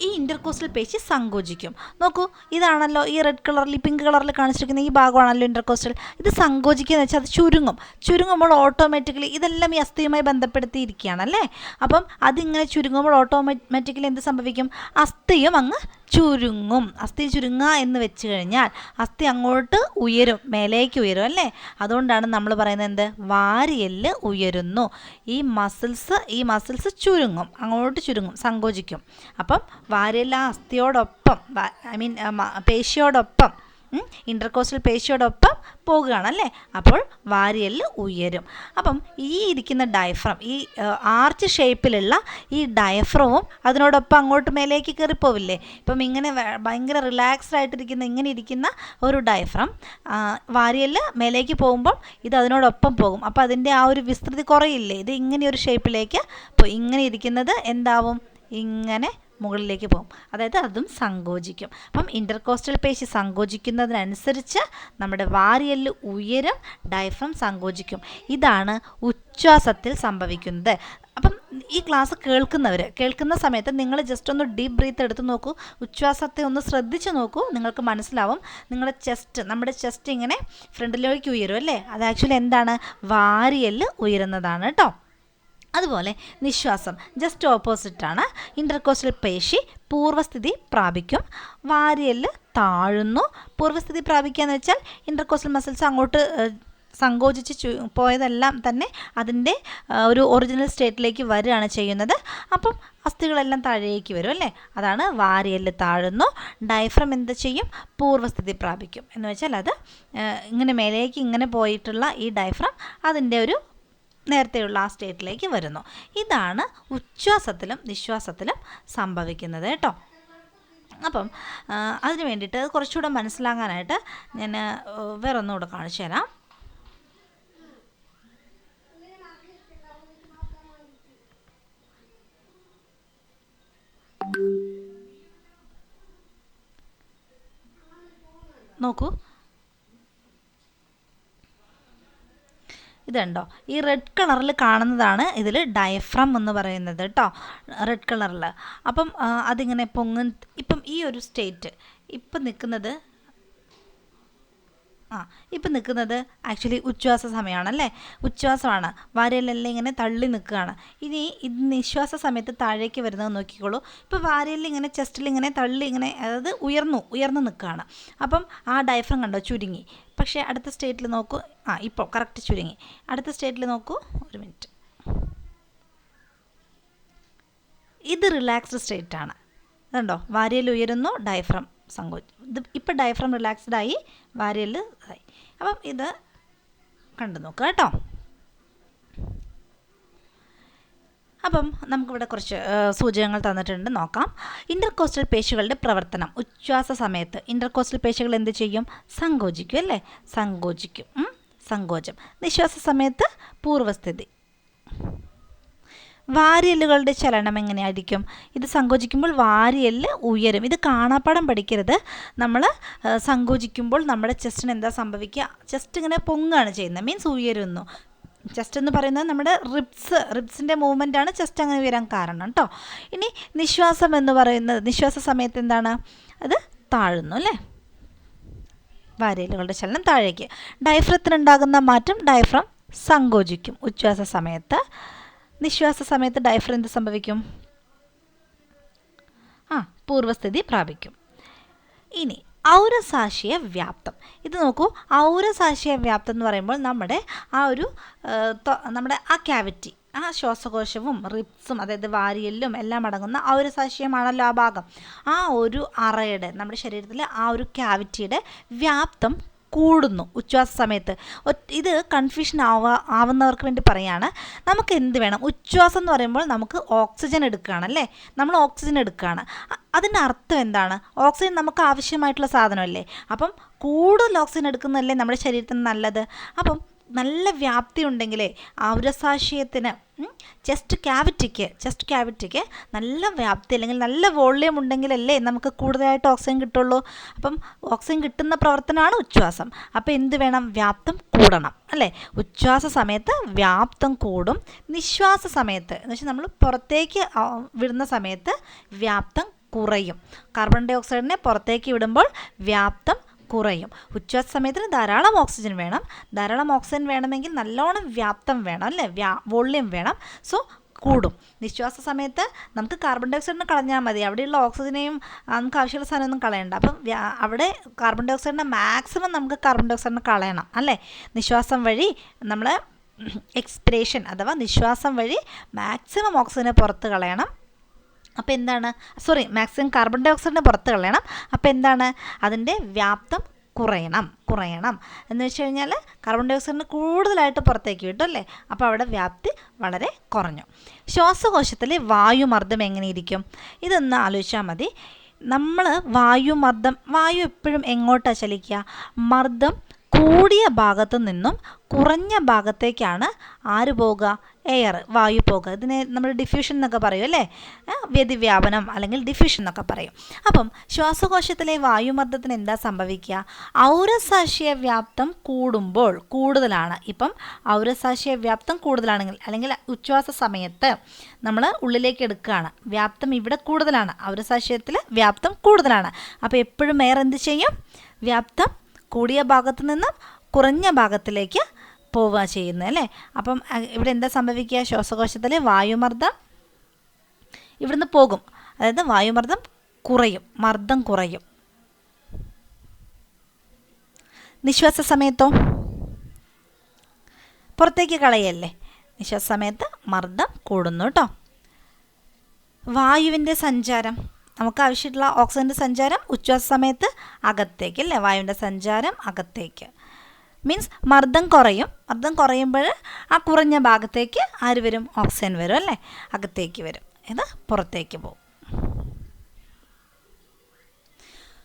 ഈ ഇന്റർകോസ്റ്റൽ പേശി സങ്കോചിക്കും. നോക്കൂ ഇതാണല്ലോ ഈ റെഡ് കളറിൽ പിങ്ക് കളറിൽ കാണിച്ചിരിക്കുന്ന ഈ ഭാഗമാണല്ലോ ഇന്റർകോസ്റ്റൽ ഇത് സങ്കോചിക്കുക എന്ന് വെച്ചാൽ അത് ചുരുങ്ങും. ചുരുങ്ങുമ്പോൾ ഓട്ടോമാറ്റിക്കലി ഇതെല്ലാം ഈ അസ്ഥിയുമായി ബന്ധപ്പെടുത്തിയിരിക്കുകയാണ് അല്ലേ? അപ്പം അതിങ്ങനെ ചുരുങ്ങുമ്പോൾ ഓട്ടോമാറ്റിക്കലി എന്ത് സംഭവിക്കും? അസ്ഥിയും അങ്ങ് ചുരുങ്ങും. അസ്ഥി ചുരുങ്ങുക എന്ന് വെച്ച് കഴിഞ്ഞാൽ അസ്ഥി അങ്ങോട്ട് ഉയരും മേലേക്ക് ഉയരും അല്ലേ? അതുകൊണ്ടാണ് നമ്മൾ പറയുന്നത് എന്ത്? വാരിയെല്ല് ഉയരുന്നു. ഈ മസിൽസ് ഈ മസിൽസ് ചുരുങ്ങും അങ്ങോട്ട് ചുരുങ്ങും സങ്കോചിക്കും. അപ്പം വാരിയെല്ല് ആ അസ്ഥിയോടൊപ്പം ഐ മീൻ പേശിയോടൊപ്പം ഇന്റർകോസ്റ്റൽ പേശിയോടൊപ്പം പോകുകയാണ് അല്ലേ? അപ്പോൾ വാരിയൽ ഉയരും. അപ്പം ഈ ഇരിക്കുന്ന ഡയഫ്രം ഈ ആർച്ച് ഷേപ്പിലുള്ള ഈ ഡയഫ്രവും അതിനോടൊപ്പം അങ്ങോട്ട് മേലേക്ക് കയറിപ്പോവില്ലേ? ഇപ്പം ഇങ്ങനെ ഭയങ്കര റിലാക്സ്ഡ് ആയിട്ടിരിക്കുന്ന ഇങ്ങനെ ഇരിക്കുന്ന ഒരു ഡയഫ്രം വാരിയൽ മേലേക്ക് പോകുമ്പോൾ ഇത് അതിനോടൊപ്പം പോകും. അപ്പോൾ അതിന്റെ ആ ഒരു വിസ്തൃതി കുറയില്ലേ? ഇത് ഇങ്ങനെ ഒരു ഷേപ്പിലേക്ക് പോയി. ഇങ്ങനെ ഇരിക്കുന്നത് എന്താവും? ഇങ്ങനെ മുകളിലേക്ക് പോകും. അതായത് അതും സങ്കോചിക്കും. അപ്പം ഇന്റർകോസ്റ്റൽ പേശി സങ്കോചിക്കുന്നതിനനുസരിച്ച് നമ്മുടെ വാരിയൽ ഉയരം ഡയഫ്രം സങ്കോചിക്കും. ഇതാണ് ഉച്ഛ്വാസത്തിൽ സംഭവിക്കുന്നത്. അപ്പം ഈ ക്ലാസ് കേൾക്കുന്നവർ കേൾക്കുന്ന സമയത്ത് നിങ്ങൾ ജസ്റ്റ് ഒന്ന് ഡീപ്പ് ബ്രീത്ത് എടുത്ത് നോക്കൂ. ഉച്ഛ്വാസത്തെ ഒന്ന് ശ്രദ്ധിച്ച് നോക്കൂ. നിങ്ങൾക്ക് മനസ്സിലാവും. നിങ്ങളുടെ ചെസ്റ്റ് നമ്മുടെ ചെസ്റ്റ് ഇങ്ങനെ ഫ്രണ്ടിലേക്ക് ഉയരും അല്ലേ? അത് ആക്ച്വലി എന്താണ്? വാരിയൽ ഉയരുന്നതാണ് കേട്ടോ അതുപോലെ നിശ്വാസം ജസ്റ്റ് ഓപ്പോസിറ്റാണ് ഇന്റർകോസ്റ്റൽ പേശി പൂർവസ്ഥിതി പ്രാപിക്കും. വാരിയൽ താഴുന്നു. പൂർവസ്ഥിതി പ്രാപിക്കുക എന്ന് വെച്ചാൽ ഇന്റർകോസ്റ്റൽ മസിൽസ് അങ്ങോട്ട് സങ്കോചിച്ച് പോയതെല്ലാം തന്നെ അതിന്റെ ഒരു ഒറിജിനൽ സ്റ്റേറ്റിലേക്ക് വരികയാണ് ചെയ്യുന്നത്. അപ്പം അസ്ഥികളെല്ലാം താഴേക്ക് വരും അല്ലേ? അതാണ് വാരിയൽ താഴുന്നു. ഡയഫ്രം എന്ത് ചെയ്യും? പൂർവസ്ഥിതി പ്രാപിക്കും. എന്ന് വെച്ചാൽ അത് ഇങ്ങനെ മേലേക്ക് ഇങ്ങനെ പോയിട്ടുള്ള ഈ ഡയഫ്രം അതിന്റെ ഒരു നേരത്തെയുള്ള ആ സ്റ്റേറ്റിലേക്ക് വരുന്നു. ഇതാണ് ഉച്ഛ്വാസത്തിലും നിശ്വാസത്തിലും സംഭവിക്കുന്നത് കേട്ടോ. അപ്പം അതിന് വേണ്ടിയിട്ട് കുറച്ചുകൂടെ മനസ്സിലാകാനായിട്ട് ഞാൻ വേറെ ഒന്നുകൂടെ കാണിച്ചു തരാം. നോക്കൂ. ഇതുണ്ടോ? ഈ റെഡ് കളറിൽ കാണുന്നതാണ് ഇതിൽ ഡയഫ്രം എന്ന് പറയുന്നത് കേട്ടോ റെഡ് കളറിൽ അപ്പം അതിങ്ങനെ പൊങ്ങ് ഇപ്പം ഈ ഒരു സ്റ്റേറ്റ് ഇപ്പം നിൽക്കുന്നത് ആ ഇപ്പം നിൽക്കുന്നത് ആക്ച്വലി ഉച്ഛ്വാസ സമയമാണല്ലേ? ഉച്ഛ്വാസമാണ്. വാരിയലെല്ലാം ഇങ്ങനെ തള്ളി നിൽക്കുകയാണ്. ഇനി ഇത് നിശ്വാസ സമയത്ത് താഴേക്ക് വരുന്നത് നോക്കിക്കോളൂ. ഇപ്പോൾ വാരിയലിൽ ഇങ്ങനെ ചെസ്റ്റിൽ ഇങ്ങനെ തള്ളി ഇങ്ങനെ അതായത് ഉയർന്നു ഉയർന്നു നിൽക്കുകയാണ്. അപ്പം ആ ഡയഫ്രം കണ്ടോ? ചുരുങ്ങി. പക്ഷേ അടുത്ത സ്റ്റേറ്റിൽ നോക്കൂ. ആ ഇപ്പോൾ കറക്റ്റ് ചുരുങ്ങി. അടുത്ത സ്റ്റേറ്റിൽ നോക്കൂ. ഒരു മിനിറ്റ് ഇത് റിലാക്സ്ഡ് സ്റ്റേറ്റാണ് അതുണ്ടോ വാരിയൽ ഉയരുന്നു ഡയഫ്രം സങ്കോചം ഇത് ഇപ്പം ഡയഫ്രം റിലാക്സ്ഡ് ആയി വാരിയൽ ആയി അപ്പം ഇത് കണ്ടു നോക്കുക കേട്ടോ. അപ്പം നമുക്കിവിടെ കുറച്ച് സൂചകങ്ങൾ തന്നിട്ടുണ്ട്. നോക്കാം. ഇന്റർകോസ്റ്റൽ പേശികളുടെ പ്രവർത്തനം. ഉച്ഛ്വാസ സമയത്ത് ഇന്റർകോസ്റ്റൽ പേശികൾ എന്ത് ചെയ്യും? സങ്കോചിക്കും അല്ലേ? സങ്കോചിക്കും? സങ്കോചം. നിശ്വാസ സമയത്ത് പൂർവസ്ഥിതി വാരിയല്ലുകളുടെ ചലനം എങ്ങനെയായിരിക്കും? ഇത് സങ്കോചിക്കുമ്പോൾ വാരിയല്ല് ഉയരും. ഇത് കാണാപ്പാടം പഠിക്കരുത്. നമ്മൾ സങ്കോചിക്കുമ്പോൾ നമ്മുടെ ചെസ്റ്റിന് എന്താ സംഭവിക്കുക? ചെസ്റ്റ് ഇങ്ങനെ പൊങ്ങാണ് ചെയ്യുന്നത്. മീൻസ് ഉയരുന്നു. ചെസ്റ്റ് എന്ന് പറയുന്നത് നമ്മുടെ റിബ്സ് റിബ്സിന്റെ മൂവ്മെന്റ് ആണ് ചെസ്റ്റ് അങ്ങനെ ഉയരാൻ കാരണം കേട്ടോ ഇനി നിശ്വാസം എന്ന് പറയുന്നത് നിശ്വാസ സമയത്ത് എന്താണ്? അത് താഴുന്നു അല്ലേ? വാരിയലുകളുടെ ചലനം താഴേക്ക്. ഡയഫ്രത്തിനുണ്ടാകുന്ന മാറ്റം ഡയഫ്രം സങ്കോചിക്കും. ഉച്ഛ്വാസ സമയത്ത് നിശ്വാസ സമയത്ത് ഡയഫ്രം എന്ത് സംഭവിക്കും? ആ പൂർവസ്ഥിതി പ്രാപിക്കും. ഇനി ഔരസാശയ വ്യാപ്തം. ഇത് നോക്കൂ ഔരസാശയ വ്യാപ്തം എന്ന് പറയുമ്പോൾ നമ്മുടെ ആ ഒരു നമ്മുടെ ആ ക്യാവിറ്റി ആ ശ്വാസകോശവും റിപ്സും അതായത് വാരിയെല്ലും എല്ലാം അടങ്ങുന്ന ആ ഒരു ഔരസാശയമാണല്ലോ ആ ഭാഗം. ആ ഒരു അറയുടെ നമ്മുടെ ശരീരത്തിലെ ആ ഒരു ക്യാവിറ്റിയുടെ വ്യാപ്തം കൂടുന്നു ഉച്ഛ്വാസ സമയത്ത്. ഇത് കൺഫ്യൂഷൻ ആവാ ആവുന്നവർക്ക് വേണ്ടി പറയാണ്. നമുക്ക് എന്ത് വേണം? ഉച്ഛ്വാസം എന്ന് പറയുമ്പോൾ നമുക്ക് ഓക്സിജൻ എടുക്കുകയാണ് അല്ലേ? നമ്മൾ ഓക്സിജൻ എടുക്കുകയാണ്. അതിന്റെ അർത്ഥം എന്താണ്? ഓക്സിജൻ നമുക്ക് ആവശ്യമായിട്ടുള്ള സാധനമല്ലേ? അപ്പം കൂടുതൽ ഓക്സിജൻ എടുക്കുന്നതല്ലേ നമ്മുടെ ശരീരത്തിന് നല്ലത്? അപ്പം നല്ല വ്യാപ്തി ഉണ്ടെങ്കിലേ ഔരസാശയത്തിന് ചെസ്റ്റ് ക്യാവിറ്റിക്ക് ചെസ്റ്റ് ക്യാവിറ്റിക്ക് നല്ല വ്യാപ്തി അല്ലെങ്കിൽ നല്ല വോള്യം ഉണ്ടെങ്കിലല്ലേ നമുക്ക് കൂടുതലായിട്ട് ഓക്സിജൻ കിട്ടുള്ളൂ. അപ്പം ഓക്സിജൻ കിട്ടുന്ന പ്രവർത്തനമാണ് ഉച്ഛ്വാസം. അപ്പോൾ എന്ത് വേണം? വ്യാപ്തം കൂടണം അല്ലേ? ഉച്ഛ്വാസ സമയത്ത് വ്യാപ്തം കൂടും. നിശ്വാസ സമയത്ത് എന്ന് വെച്ചാൽ നമ്മൾ പുറത്തേക്ക് വിടുന്ന സമയത്ത് വ്യാപ്തം കുറയും. കാർബൺ ഡൈ ഓക്സൈഡിനെ പുറത്തേക്ക് വിടുമ്പോൾ വ്യാപ്തം കുറയും. ഉച്ഛ്വാസ സമയത്തിന് ധാരാളം ഓക്സിജൻ വേണം. ധാരാളം ഓക്സിജൻ വേണമെങ്കിൽ നല്ലോണം വ്യാപ്തം വേണം അല്ലേ? വ്യാ വോള്യം വേണം. സോ കൂടും. നിശ്വാസ സമയത്ത് നമുക്ക് കാർബൺ ഡൈ കളഞ്ഞാൽ മതി. അവിടെയുള്ള ഓക്സിജനെയും നമുക്ക് ആവശ്യമുള്ള സാധനമൊന്നും കളയണ്ട. അപ്പം അവിടെ കാർബൺ ഡൈ ഓക്സൈഡിനെ മാക്സിമം നമുക്ക് കാർബൺ ഡൈ ഓക്സൈഡിനെ കളയണം അല്ലേ? നിശ്വാസം വഴി നമ്മൾ എക്സ്പിരേഷൻ അഥവാ നിശ്വാസം വഴി മാക്സിമം ഓക്സിജനെ പുറത്ത് കളയണം. അപ്പോൾ എന്താണ്? സോറി മാക്സിമം കാർബൺ ഡൈ ഓക്സൈഡിനെ പുറത്ത് കളയണം. അപ്പോൾ എന്താണ്? അതിന്റെ വ്യാപ്തം കുറയണം കുറയണം. എന്ന് വെച്ച് കഴിഞ്ഞാൽ കാർബൺ ഡൈ ഓക്സൈഡിന് കൂടുതലായിട്ട് പുറത്തേക്ക് കിട്ടും അല്ലേ? അപ്പോൾ അവിടെ വ്യാപ്തി വളരെ കുറഞ്ഞു. ശ്വാസകോശത്തിലെ വായുമർദ്ദം എങ്ങനെയിരിക്കും ഇതൊന്ന് ആലോചിച്ചാൽ മതി. നമ്മൾ വായുമർദ്ദം വായു എപ്പോഴും എങ്ങോട്ടാണ് ചലിക്കുക? മർദ്ദം കൂടിയ ഭാഗത്തു നിന്നും കുറഞ്ഞ ഭാഗത്തേക്കാണ് ആര് പോകുക എയർ വായു പോകുക ഇതിനെ നമ്മൾ ഡിഫ്യൂഷൻ എന്നൊക്കെ പറയും അല്ലേ? വ്യതിവ്യാപനം അല്ലെങ്കിൽ ഡിഫ്യൂഷൻ എന്നൊക്കെ പറയും. അപ്പം ശ്വാസകോശത്തിലെ വായുമർദ്ദത്തിന് എന്താ സംഭവിക്കുക? ഔരസാശയ വ്യാപ്തം കൂടുമ്പോൾ കൂടുതലാണ്. ഇപ്പം ഔരസാശയ വ്യാപ്തം കൂടുതലാണെങ്കിൽ അല്ലെങ്കിൽ ഉച്ഛ്വാസ സമയത്ത് നമ്മൾ ഉള്ളിലേക്ക് എടുക്കുകയാണ്. വ്യാപ്തം ഇവിടെ കൂടുതലാണ്. ഔരസാശയത്തിൽ വ്യാപ്തം കൂടുതലാണ്. അപ്പോൾ എപ്പോഴും എയർ എന്ത് ചെയ്യും? വ്യാപ്തം കൂടിയ ഭാഗത്ത് നിന്നും കുറഞ്ഞ ഭാഗത്തിലേക്ക് പോവുക ചെയ്യുന്നത് അല്ലേ? അപ്പം ഇവിടെ എന്താ സംഭവിക്കുക? ശ്വാസകോശത്തിലെ വായുമർദ്ദം ഇവിടുന്ന് പോകും. അതായത് വായുമർദ്ദം കുറയും മർദ്ദം കുറയും. നിശ്വാസ സമയത്തോ? പുറത്തേക്ക് കളയല്ലേ? നിശ്വാസ സമയത്ത് മർദ്ദം കൂടുന്നു കേട്ടോ വായുവിന്റെ സഞ്ചാരം. നമുക്ക് ആവശ്യമുള്ള ഓക്സിജന്റെ സഞ്ചാരം ഉച്ഛ്വാസ സമയത്ത് അകത്തേക്ക് അല്ലേ? വായുവിന്റെ സഞ്ചാരം അകത്തേക്ക്. മീൻസ് മർദ്ദം കുറയും. മർദ്ദം കുറയുമ്പോൾ ആ കുറഞ്ഞ ഭാഗത്തേക്ക് ആര് വരും? ഓക്സിജൻ വരും അല്ലേ? അകത്തേക്ക് വരും. ഇത് പുറത്തേക്ക് പോകും.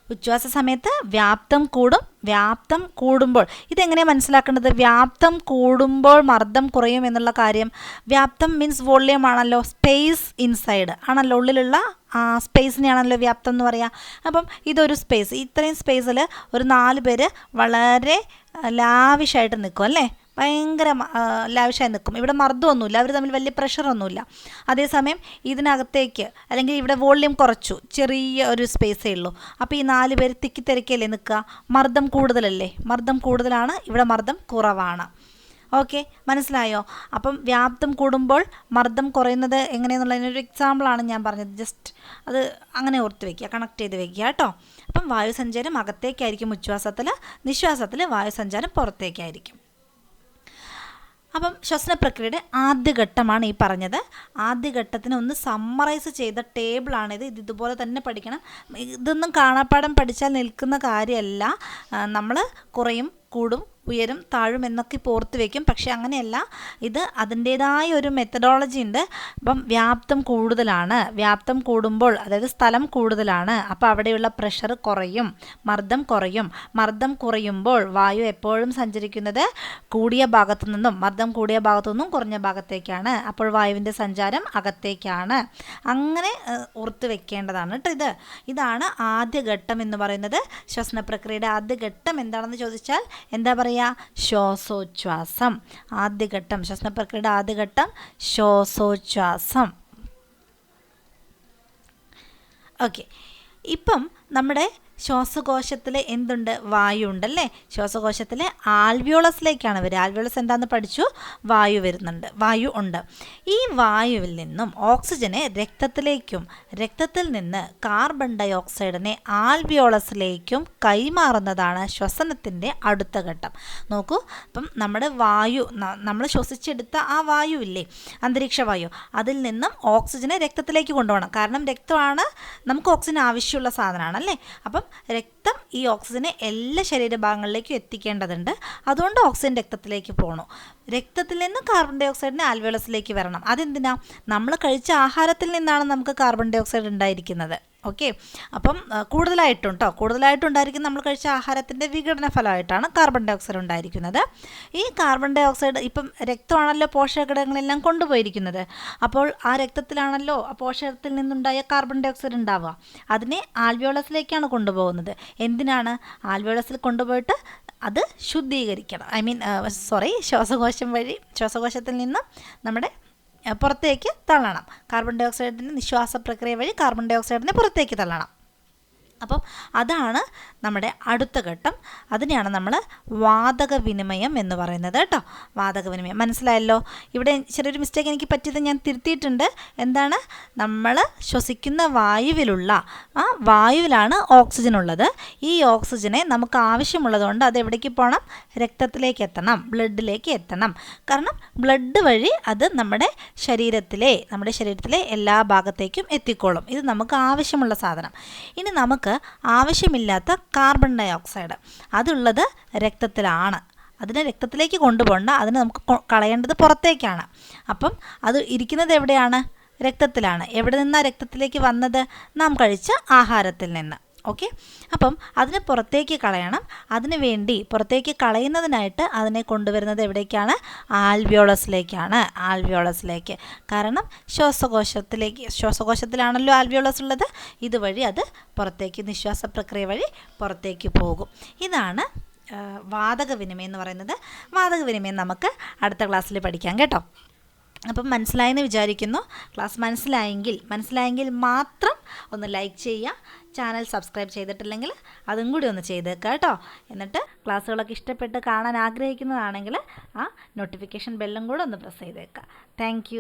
ഉച്ഛ്വാസ സമയത്ത് വ്യാപ്തം കൂടും വ്യാപ്തം കൂടുമ്പോൾ. ഇതെങ്ങനെയാണ് മനസ്സിലാക്കേണ്ടത്? വ്യാപ്തം കൂടുമ്പോൾ മർദ്ദം കുറയും എന്നുള്ള കാര്യം. വ്യാപ്തം മീൻസ് വോളിയം ആണല്ലോ സ്പേസ് ഇൻസൈഡ് ആണല്ലോ ഉള്ളിലുള്ള സ്പേസിനെയാണല്ലോ വ്യാപ്തം എന്ന് പറയുക അപ്പം ഇതൊരു സ്പേസ് ഇത്രയും സ്പേസിൽ ഒരു നാല് പേര് വളരെ ലാവിഷായിട്ട് നിൽക്കും അല്ലേ? ഭയങ്കര ലാവിഷായി നിൽക്കും. ഇവിടെ മർദ്ദമൊന്നുമില്ല. അവർ തമ്മിൽ വലിയ പ്രഷറൊന്നുമില്ല. അതേസമയം ഇതിനകത്തേക്ക് അല്ലെങ്കിൽ ഇവിടെ വോള്യൂം കുറച്ചു. ചെറിയ ഒരു സ്പേസേ ഉള്ളൂ. അപ്പോൾ ഈ നാല് പേര് തിരക്കിയല്ലേ നിൽക്കുക? മർദ്ദം കൂടുതലല്ലേ? മർദ്ദം കൂടുതലാണ്. ഇവിടെ മർദ്ദം കുറവാണ്. ഓക്കെ? മനസ്സിലായോ? അപ്പം വ്യാപ്തം കൂടുമ്പോൾ മർദ്ദം കുറയുന്നത് എങ്ങനെയെന്നുള്ളതിനൊരു എക്സാമ്പിളാണ് ഞാൻ പറഞ്ഞത്. ജസ്റ്റ് അത് അങ്ങനെ ഓർത്ത് വയ്ക്കുക കണക്ട് ചെയ്ത് വയ്ക്കുക കേട്ടോ. അപ്പം വായുസഞ്ചാരം അകത്തേക്കായിരിക്കും. ഉച്ഛ്വാസത്തിൽ നിശ്വാസത്തിൽ വായുസഞ്ചാരം പുറത്തേക്കായിരിക്കും. അപ്പം ശ്വസന പ്രക്രിയയുടെ ആദ്യഘട്ടമാണ് ഈ പറഞ്ഞത്. ആദ്യഘട്ടത്തിന് ഒന്ന് സമ്മറൈസ് ചെയ്ത ടേബിളാണിത് ഇത്. ഇതുപോലെ തന്നെ പഠിക്കണം. ഇതൊന്നും കാണാപ്പാടം പഠിച്ചാൽ നിൽക്കുന്ന കാര്യമല്ല. നമ്മൾ കുറയും കൂടും ഉയരും താഴും എന്നൊക്കെ പോർത്ത് വയ്ക്കും പക്ഷെ അങ്ങനെയല്ല. ഇത് അതിന്റേതായ ഒരു മെത്തഡോളജി ഉണ്ട്. അപ്പം വ്യാപ്തം കൂടുതലാണ്. വ്യാപ്തം കൂടുമ്പോൾ അതായത് സ്ഥലം കൂടുതലാണ്. അപ്പോൾ അവിടെയുള്ള പ്രഷർ കുറയും. മർദ്ദം കുറയും. മർദ്ദം കുറയുമ്പോൾ വായു എപ്പോഴും സഞ്ചരിക്കുന്നത് കൂടിയ ഭാഗത്തു നിന്നും മർദ്ദം കൂടിയ ഭാഗത്തു നിന്നും കുറഞ്ഞ ഭാഗത്തേക്കാണ്. അപ്പോൾ വായുവിന്റെ സഞ്ചാരം അകത്തേക്കാണ്. അങ്ങനെ ഓർത്ത് വെക്കേണ്ടതാണ് കേട്ടോ ഇത്. ഇതാണ് ആദ്യഘട്ടം എന്ന് പറയുന്നത്. ശ്വസന പ്രക്രിയയുടെ ആദ്യഘട്ടം എന്താണെന്ന് ചോദിച്ചാൽ എന്താ പറയുക? ശ്വാസോച്ഛ്വാസം. ആദ്യഘട്ടം ശ്വസന പ്രക്രിയയുടെ ആദ്യഘട്ടം ശ്വാസോച്ഛ്വാസം. ഓക്കെ ഇപ്പം നമ്മുടെ ശ്വാസകോശത്തിൽ എന്തുണ്ട്? വായു ഉണ്ടല്ലേ ശ്വാസകോശത്തിൽ ആൽവിയോളസിലേക്കാണ് വരിക. ആൽവിയോളസ് എന്താണെന്ന് പഠിച്ചു? വായു വരുന്നുണ്ട്. വായു ഉണ്ട്. ഈ വായുവിൽ നിന്നും ഓക്സിജനെ രക്തത്തിലേക്കും രക്തത്തിൽ നിന്ന് കാർബൺ ഡൈ ഓക്സൈഡിനെ ആൽവിയോളസിലേക്കും കൈമാറുന്നതാണ് ശ്വസനത്തിന്റെ അടുത്ത ഘട്ടം. നോക്കൂ അപ്പം നമ്മുടെ വായു നമ്മൾ ശ്വസിച്ചെടുത്ത ആ വായു ഇല്ലേ? അന്തരീക്ഷ വായു. അതിൽ നിന്നും ഓക്സിജനെ രക്തത്തിലേക്ക് കൊണ്ടുപോകണം. കാരണം രക്തമാണ് നമുക്ക് ഓക്സിജൻ ആവശ്യമുള്ള സാധനമാണ് അല്ലേ? അപ്പം രക്തം ഈ ഓക്സിജനെ എല്ലാ ശരീരഭാഗങ്ങളിലേക്കും എത്തിക്കേണ്ടതുണ്ട്. അതുകൊണ്ട് ഓക്സിജൻ രക്തത്തിലേക്ക് പോകണം രക്തത്തിൽ നിന്ന് കാർബൺ ഡൈ ഓക്സൈഡിന് ആൽവേളസിലേക്ക് വരണം. അതെന്തിനാ? നമ്മൾ കഴിച്ച ആഹാരത്തിൽ നിന്നാണ് നമുക്ക് കാർബൺ ഡൈ ഓക്സൈഡ് ഉണ്ടായിരിക്കുന്നത്. ഓക്കെ അപ്പം കൂടുതലായിട്ടും കേട്ടോ കൂടുതലായിട്ടും ഉണ്ടായിരിക്കുന്ന നമ്മൾ കഴിച്ച ആഹാരത്തിന്റെ വിഘടന ഫലമായിട്ടാണ് കാർബൺ ഡൈ ഓക്സൈഡ് ഉണ്ടായിരിക്കുന്നത്. ഈ കാർബൺ ഡൈ ഓക്സൈഡ് ഇപ്പം രക്തമാണല്ലോ പോഷകഘടകങ്ങളെല്ലാം കൊണ്ടുപോയിരിക്കുന്നത്. അപ്പോൾ ആ രക്തത്തിലാണല്ലോ ആ പോഷകത്തിൽ നിന്നുണ്ടായ കാർബൺ ഡൈ ഓക്സൈഡ് ഉണ്ടാവുക. അതിനെ ആൽവിയോളസിലേക്കാണ് കൊണ്ടുപോകുന്നത്. എന്തിനാണ്? ആൽവിയോളസിൽ കൊണ്ടുപോയിട്ട് അത് ശുദ്ധീകരിക്കണം. ഐ മീൻ സോറി ശ്വാസകോശം വഴി ശ്വാസകോശത്തിൽ നിന്ന് നമ്മുടെ പുറത്തേക്ക് തള്ളണം. കാർബൺ ഡൈ ഓക്സൈഡിന്റെ നിശ്വാസ പ്രക്രിയ വഴി കാർബൺ ഡൈ ഓക്സൈഡിനെ പുറത്തേക്ക് തള്ളണം. അപ്പം അതാണ് നമ്മുടെ അടുത്ത ഘട്ടം. അതിനെയാണ് നമ്മൾ വാതക വിനിമയം എന്ന് പറയുന്നത് കേട്ടോ. വാതക വിനിമയം മനസ്സിലായല്ലോ? ഇവിടെ ചെറിയൊരു മിസ്റ്റേക്ക് എനിക്ക് പറ്റിയത് ഞാൻ തിരുത്തിയിട്ടുണ്ട്. എന്താണ്? നമ്മൾ ശ്വസിക്കുന്ന വായുവിലുള്ള ആ വായുവിലാണ് ഓക്സിജൻ ഉള്ളത്. ഈ ഓക്സിജനെ നമുക്ക് ആവശ്യമുള്ളതുകൊണ്ട് അത് എവിടേക്ക് പോകണം രക്തത്തിലേക്ക് എത്തണം. ബ്ലഡിലേക്ക് എത്തണം. കാരണം ബ്ലഡ് വഴി അത് നമ്മുടെ ശരീരത്തിലെ നമ്മുടെ ശരീരത്തിലെ എല്ലാ ഭാഗത്തേക്കും എത്തിക്കോളും. ഇത് നമുക്ക് ആവശ്യമുള്ള സാധനം. ഇനി നമുക്ക് ആവശ്യമില്ലാത്ത കാർബൺ ഡൈ ഓക്സൈഡ് അതുള്ളത് രക്തത്തിലാണ്. അതിനെ രക്തത്തിലേക്ക് കൊണ്ടുപോകണ്ട. അതിനെ നമുക്ക് കളയേണ്ടത് പുറത്തേക്കാണ്. അപ്പം അത് ഇരിക്കുന്നത് എവിടെയാണ്? രക്തത്തിലാണ്. എവിടെ നിന്നാണ് രക്തത്തിലേക്ക് വന്നത്? നാം കഴിച്ച ആഹാരത്തിൽ നിന്ന്. ഓക്കെ? അപ്പം അതിനെ പുറത്തേക്ക് കളയണം. അതിന് വേണ്ടി പുറത്തേക്ക് കളയുന്നതിനായിട്ട് അതിനെ കൊണ്ടുവരുന്നത് എവിടേക്കാണ്? ആൽവിയോളസിലേക്കാണ്. ആൽവിയോളസിലേക്ക്. കാരണം ശ്വാസകോശത്തിലേക്ക് ശ്വാസകോശത്തിലാണല്ലോ ആൽവിയോളസ് ഉള്ളത്. ഇതുവഴി അത് പുറത്തേക്ക് നിശ്വാസ പ്രക്രിയ വഴി പുറത്തേക്ക് പോകും. ഇതാണ് വാതക വിനിമയം എന്ന് പറയുന്നത്. വാതക വിനിമയം നമുക്ക് അടുത്ത ക്ലാസ്സിൽ പഠിക്കാം കേട്ടോ. അപ്പം മനസ്സിലായെന്ന് വിചാരിക്കുന്നു. ക്ലാസ് മനസ്സിലായെങ്കിൽ മനസ്സിലായെങ്കിൽ മാത്രം ഒന്ന് ലൈക്ക് ചെയ്യുക. ചാനൽ സബ്സ്ക്രൈബ് ചെയ്തിട്ടില്ലെങ്കിൽ അതും കൂടി ഒന്ന് ചെയ്തേക്കുക കേട്ടോ. എന്നിട്ട് ക്ലാസ്സുകളൊക്കെ ഇഷ്ടപ്പെട്ട് കാണാൻ ആഗ്രഹിക്കുന്നതാണെങ്കിൽ ആ നോട്ടിഫിക്കേഷൻ ബെല്ലും കൂടെ ഒന്ന് പ്രസ് ചെയ്തേക്കുക താങ്ക്